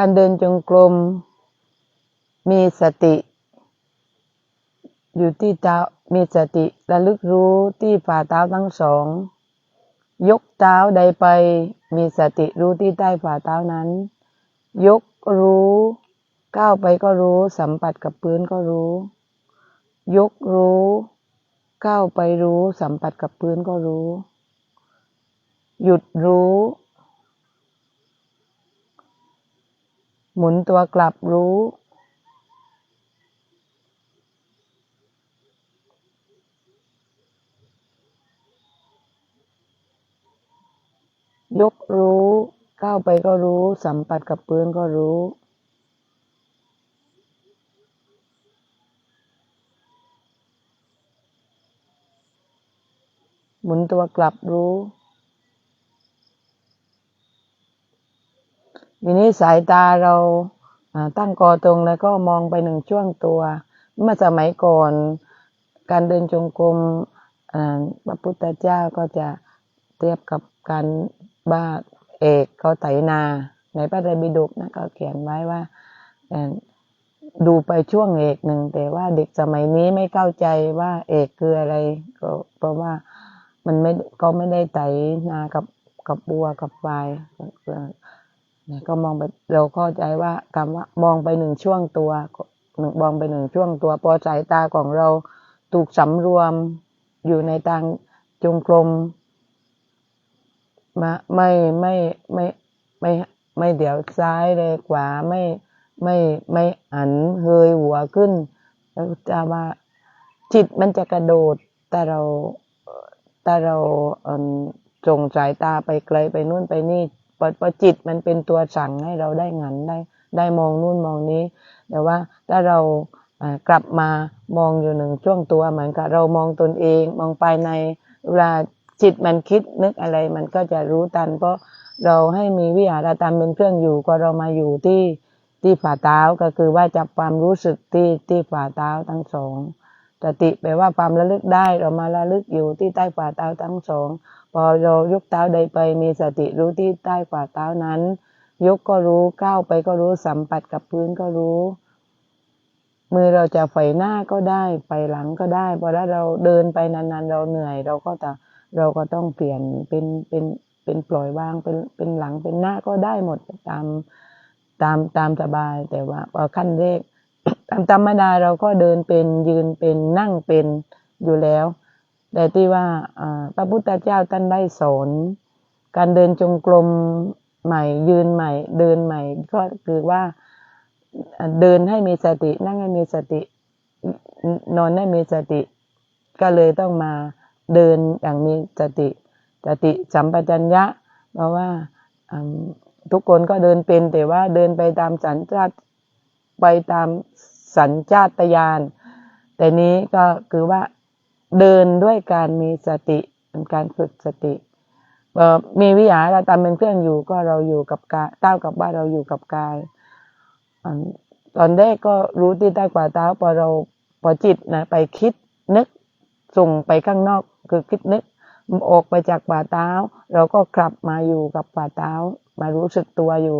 การเดินจงกรม มีสติ อยู่ที่เท้ามีสติระลึกรู้ที่ฝ่าเท้าทั้งสอง ยกเท้าใดไป มีสติรู้ที่ใต้ฝ่าเท้านั้น ยกรู้ก้าวไปก็รู้สัมผัสกับพื้นก็รู้ ยกรู้ก้าวไปรู้สัมผัสกับพื้นก็รู้ หยุดรู้ หมุนตัวกลับรู้ ยกรู้ก้าวไปก็รู้ สัมผัสกับพื้นก็รู้หมุนตัวกลับรู้ ทีนี้สายตาเราตั้งกอตรงแล้วก็มองไปหนึ่งช่วงตัว เมื่อสมัยก่อน การเดินจงกรมพระพุทธเจ้าก็จะเทียบกับการบ้าเอกเขาไถนา ในพระไตรปิฎกนะก็เขียนไว้ว่าดูไปช่วงเอกหนึ่งแต่ว่าเด็กสมัยนี้ไม่เข้าใจว่าเอกคืออะไรก็เพราะว่ามันไม่ก็ไม่ได้ไถนากับกับบัวกับควายเนี่ยก็มองไปเราเข้าใจว่าคำว่ามองไปหนึ่งช่วงตัวหนึ่งมองไปหนึ่งช่วงตัวพอสายตาของเราถูกสำรวมอยู่ในทางจงกรมมาไม่ไม่ไม่ไม่ไม่เดี๋ยวซ้ายเลยขวาไม่ไม่ไม่หันเฮยหัวขึ้น แล้วจะว่าจิตมันจะกระโดดแต่เราแต่เราเอิ่มส่งสายตาไปไกลไปนู่นไปนี่ พอพอจิตมันเป็นตัวสั่งให้เราได้งันได้ได้มองนู่นมองนี้ แต่ว่าถ้าเราอ่ากลับมามองอยู่หนึ่งช่วงตัวเหมือนกับเรามองตนเองมองภายในเวลาจิตมันคิดนึกอะไรมันก็จะรู้ทัน เพราะเราให้มีวิหารธรรมเป็นเครื่องอยู่ก็เรามาอยู่ที่ที่ฝ่าเท้าก็คือว่าจับความรู้สึกที่ที่ฝ่าเท้าทั้งสองสติแปลว่าความระลึกได้เรามาระลึกอยู่ที่ใต้ฝ่าเท้าทั้งสอง พอเรายกเท้าใดไปมีสติรู้ที่ใต้ฝ่าเท้านั้น ยกก็รู้ก้าวไปก็รู้สัมผัสกับพื้นก็รู้ มือเราจะไฟหน้าก็ได้ไฟหลังก็ได้พอถ้าเราเดินไปนานๆ เราเหนื่อย เราก็จะเราก็ต้องเปลี่ยนเป็นเป็นเป็นปล่อยวางเป็นเป็นหลังเป็นหน้าก็ได้หมดตามตามตามสบายแต่ว่าพอขั้นแรกตามธรรมดาเราก็เดินเป็นยืนเป็นนั่งเป็นอยู่แล้ว แต่ที่ว่าพระพุทธเจ้าท่านได้สอนการเดินจงกรมใหม่ยืนใหม่ เดินใหม่ ก็คือว่าเดินให้มีสตินั่งให้มีสตินอนให้มีสติ ก็เลยต้องมาเดินอย่างมีสติสติสัมปชัญญะ เพราะว่าทุกคนก็เดินเป็นแต่ว่าเดินไปตามสัญชาตไปตามสัญชาตญาณแต่นี้ก็คือว่า เดินด้วยการมีสติเป็นการฝึกสติมีวิหารเราตามเป็นเครื่องอยู่ก็เราอยู่กับกายเต้ากับว่าเราอยู่กับกายตอนแรกก็รู้ที่ใต้กว่าเท้าพอเราพอจิตนะไปคิดนึกส่งไปข้างนอกคือคิดนึกออกไปจากฝ่าเท้า เราก็กลับมาอยู่กับฝ่าเท้า มารู้สึกตัวอยู่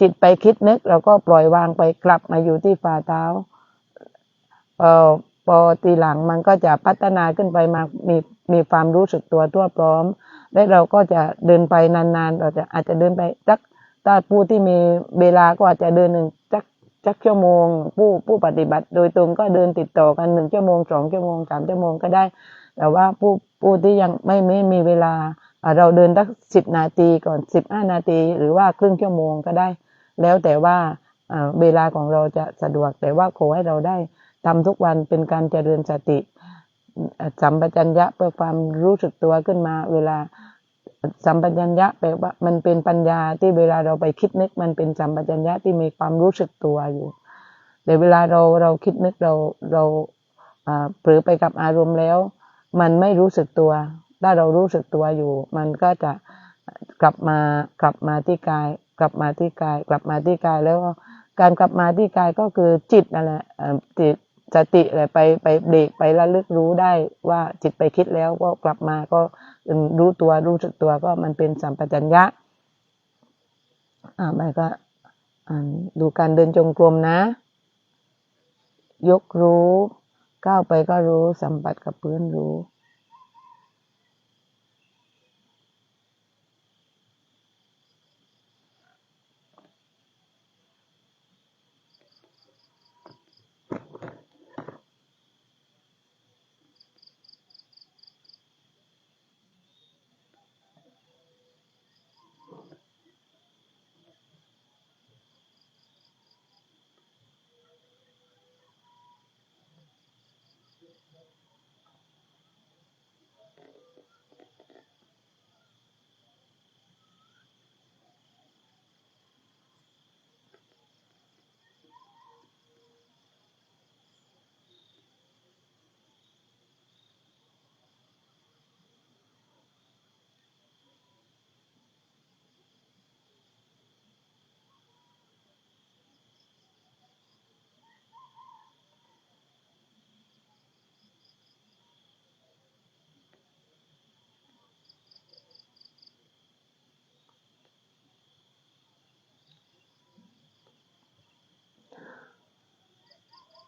จิตไปคิดนึก เราก็ปล่อยวางไปกลับมาอยู่ที่ฝ่าเท้าเอ่อ พอทีหลังมันก็จะพัฒนาขึ้นไปมามีมีความรู้สึกตัวทั่วพร้อม และเราก็จะเดินไปนานๆ เราจะอาจจะเดินไปสักถ้าผู้ที่มีเวลาก็อาจจะเดินหนึ่งสักสักชั่วโมง ผู้ผู้ปฏิบัติโดยตรงก็เดินติดต่อกันหนึ่งชั่วโมงสองชั่วโมงสามชั่วโมงก็ได้ แต่ว่าผู้ผู้ที่ยังไม่ไม่มีเวลา เราเดินสักสิบนาทีก่อนสิบห้านาที หรือว่าครึ่งชั่วโมงก็ได้ แล้วแต่ว่าเวลาของเราจะสะดวกแต่ว่าขอให้เราได้ ทำทุกวันเป็นการเจริญสติสัมปชัญญะเพื่อความรู้สึกตัวขึ้นมา เวลาสัมปชัญญะแปลว่ามันเป็นปัญญาที่เวลาเราไปคิดนึก มันเป็นสัมปชัญญะที่มีความรู้สึกตัวอยู่แต่เวลาเราเราคิดนึกเราเราเผลอไปกับอารมณ์แล้ว มันไม่รู้สึกตัว ถ้าเรารู้สึกตัวอยู่ มันก็จะกลับมากลับมาที่กาย กลับมาที่กาย กลับมาที่กายแล้วการกลับมาที่กายก็คือจิตนั่นแหละจิต สติอะไรไปไปเบรกไประลึกรู้ได้ว่าจิตไปคิดแล้วก็กลับมาก็รู้ตัวรู้สึกตัวก็มันเป็นสัมปชัญญะอ่าไปก็ดูการเดินจงกรมนะ ยกรู้ ก้าวไปก็รู้สัมผัสกับพื้นรู้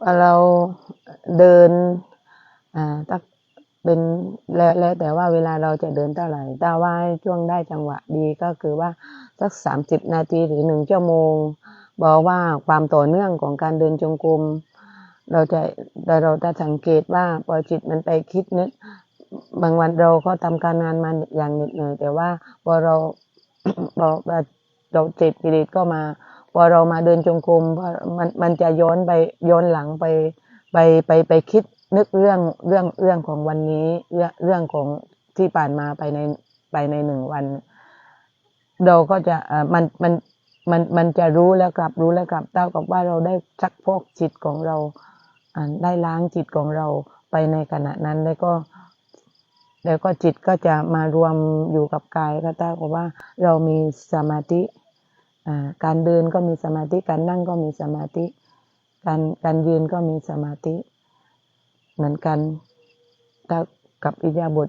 ว่าเราเดิน อ่าตักเป็นแล้วแล้วแต่ว่าเวลาเราจะเดินเท่าไหร่ถ้าว่าช่วงได้จังหวะดีก็คือว่าสักสามสิบนาทีหรือหนึ่งชั่วโมง บอกว่าความต่อเนื่องของการเดินจงกรมเราจะเราจะสังเกตว่าพอจิตมันไปคิดนึกบางวันเราก็ทำการงานมาอย่างเหน็ดเหนื่อยแต่ว่าพอเราพอเราเจ็บกิเลสก็มา พอเรามาเดินจงกรมมันมันจะย้อนไปย้อนหลังไปไปไปไปคิดนึกเรื่องเรื่องเรื่องของวันนี้เรื่องเรื่องของที่ผ่านมาไปในไปในหนึ่งวัน เราก็จะอ่ามันมันมันมันจะรู้แล้วกลับรู้แล้วกลับเท่ากับว่าเราได้ชักพอกจิตของเราได้ล้างจิตของเราไปในขณะนั้นแล้วก็ แล้วก็จิตก็จะมารวมอยู่กับกายก็เท่ากับว่าเรามีสมาธิ การเดินก็มีสมาธิ การนั่งก็มีสมาธิ การการยืนก็มีสมาธิ เหมือนกันถ้ากับอิยาบถ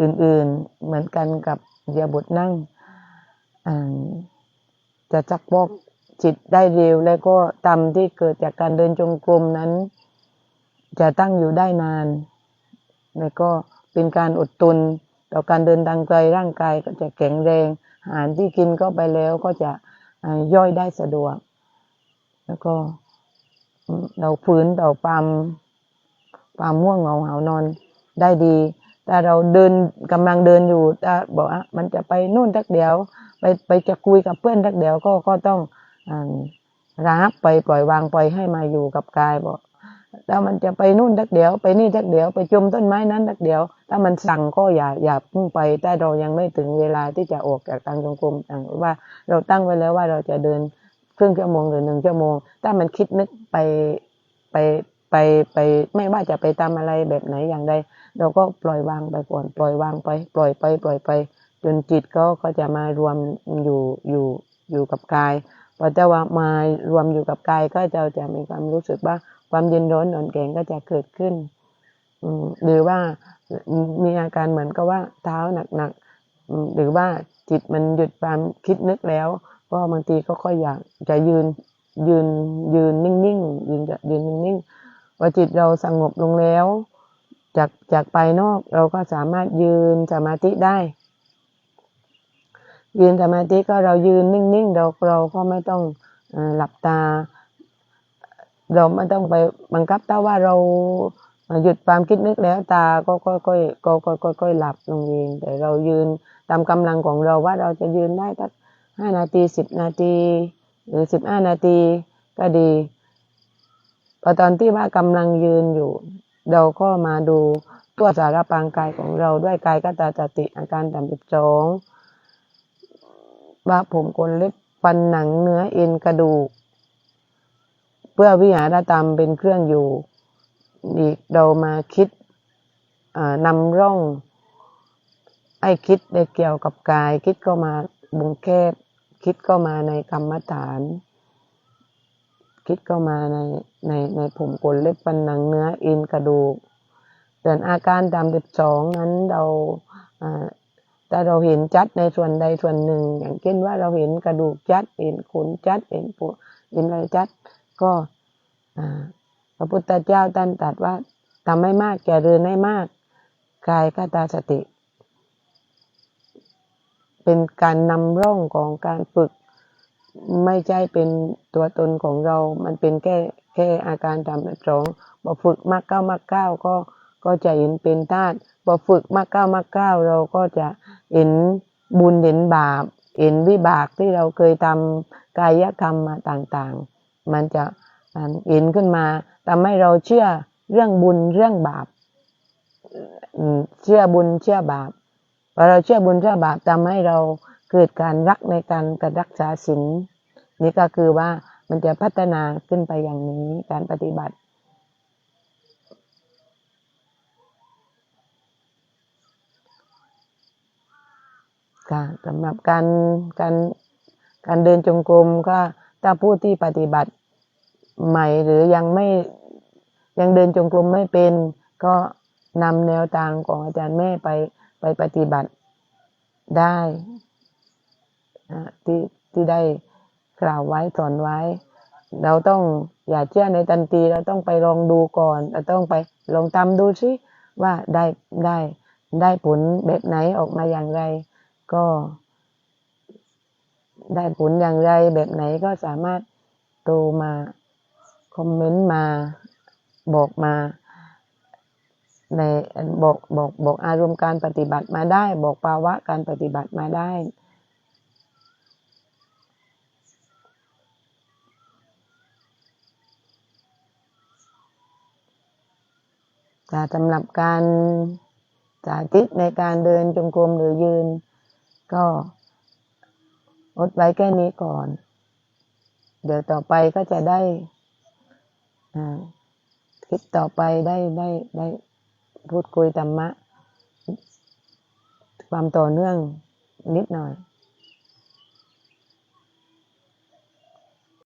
อื่น ๆ เหมือนกันกับอิยาบถนั่ง จะจักบอกจิตได้เร็ว แล้วก็ตาที่เกิดจากการเดินจงกรมนั้น จะตั้งอยู่ได้นาน แล้วก็เป็นการอดทนต่อการเดินทางไกลร่างกายก็จะแข็งแรง อาหารที่กินก็ไปแล้วก็จะ ย่อยได้สะดวก แล้วก็เราฟื้นต่อความความม่วงเหงาเหานอนได้ดี แต่เราเดินกำลังเดินอยู่แต่บอกว่ามันจะไปนู่นทักเดียว ไปไปจะคุยกับเพื่อนทักเดียวก็ก็ต้องอรับไปปล่อยวางปล่อยให้มาอยู่กับกายบอก ถ้ามันจะไปนู่นทักเดียว ไปนี่ทักเดียวไปจมต้นไม้นั้นทักเดียว ถ้ามันสั่งก็อย่าอย่าพิ่งไปถ้าเรายังไม่ถึงเวลาที่จะออกจากทางจงกรมอย่างว่าเราตั้งไว้แล้วว่าเราจะเดินครึ่งชั่วโมงหรือหนึ่งชั่วโมง ถ้ามันคิดนึกไปไปไปไปไม่ว่าจะไปทำอะไรแบบไหนอย่างใดเราก็ปล่อยวางไปก่อนปล่อยวางไป ปล่อยไปปล่อยไป จนจิตก็ก็จะมารวมอยู่อยู่อยู่กับกายพอจะว่ามารวมอยู่กับกายก็จะจะมีความรู้สึกว่า ความเย็นร้อนหนอนแข็งก็จะเกิดขึ้นหรือว่ามีอาการเหมือนกับว่าเท้าหนักๆอืมหรือว่าจิตมันหยุดความคิดนึกแล้ว ก็บางทีก็ค่อยอยากจะยืนยืนยืนนิ่งๆยืนจะยืนนิ่งๆพอจิตเราสงบลงแล้ว จากจากภายนอกเราก็สามารถยืนสมาธิได้ ยืนสมาธิก็เรายืนนิ่งๆเราเราก็ไม่ต้องหลับตา เราไม่ต้องไปบังคับถ้าว่าเราหยุดความคิดนึกแล้วตาก็ค่อยค่อยก็ก็ค่อยค่อยหลับลงเองแต่เรายืนตามกำลังของเราว่าเราจะยืนได้สักห้านาทีสิบนาที หรือสิบห้านาทีก็ดีพอตอนที่ว่ากำลังยืนอยู่ เราก็มาดูตัวสารพางกายของเราด้วยกายกตาจติอาการสามสิบสองว่าผมขนเล็บฟันหนังเนื้อเอ็นกระดูก เพื่อวิหารธรรมเป็นเครื่องอยู่อีกเรามาคิดนำร่อง ให้คิดในเกี่ยวกับกาย คิดก็มาบุงแคบคิดก็มาในกรรมฐาน คิดก็มาในในในผมขนเล็บฟันหนังเนื้ออ็นกระดูกส่วนอาการตามสิบสองนั้นเราอ่าถ้าเราเห็นจัดในส่วนใดส่วนหนึ่ง อย่างเช่นว่าเราเห็นกระดูกจัดเห็นขนจัดเห็นปวเห็นอะไรจัด ก็พระพุทธเจ้าท่านตรัสว่าทำให้มากแก่เรือนให้มากกายคตาสติ เป็นการนำร่องของการฝึก ไม่ใช่เป็นตัวตนของเรา มันเป็นแค่แค่อาการทำแบบสองพอฝึกมากเก้ามากเก้าก็ก็จะเห็นเป็นธาตุพอฝึกมากเก้ามากเก้าเราก็จะเห็นบุญเห็นบาป เห็นวิบากที่เราเคยทำกายกรรมมาต่างๆ มันจะเห็นขึ้นมาทำให้เราเชื่อเรื่องบุญเรื่องบาปเชื่อบุญเชื่อบาปพอเราเชื่อบุญเชื่อบาปทำให้เราเกิดการรักในการการรักษาศีลนี่ก็คือว่ามันจะพัฒนาขึ้นไปอย่างนี้การปฏิบัติสำหรับการการการเดินจงกรมก็ ถ้าผู้ที่ปฏิบัติใหม่หรือยังไม่ยังเดินจงกรมไม่เป็น ก็นำแนวทางของอาจารย์แม่ไปไปปฏิบัติได้ที่ที่ได้กล่าวไว้สอนไว้ เราต้องอย่าเชื่อในทันที เราต้องไปลองดูก่อน เราต้องไปลองทำดูสิว่าได้ได้ได้ผลแบบไหนออกมาอย่างไร ก็ ได้ผลอย่างไรแบบไหนก็สามารถโทรมา คอมเมนต์มา บอกมา ในบอกบอกบอกอารมณ์การปฏิบัติมาได้ บอกภาวะการปฏิบัติมาได้แต่สำหรับการสาธิตในการเดินจงกรมหรือยืน ก็ อดไว้แค่นี้ก่อน เดี๋ยวต่อไปก็จะได้คลิปต่อไปได้ได้ได้พูดคุยธรรมะ ความต่อเนื่องนิดหน่อย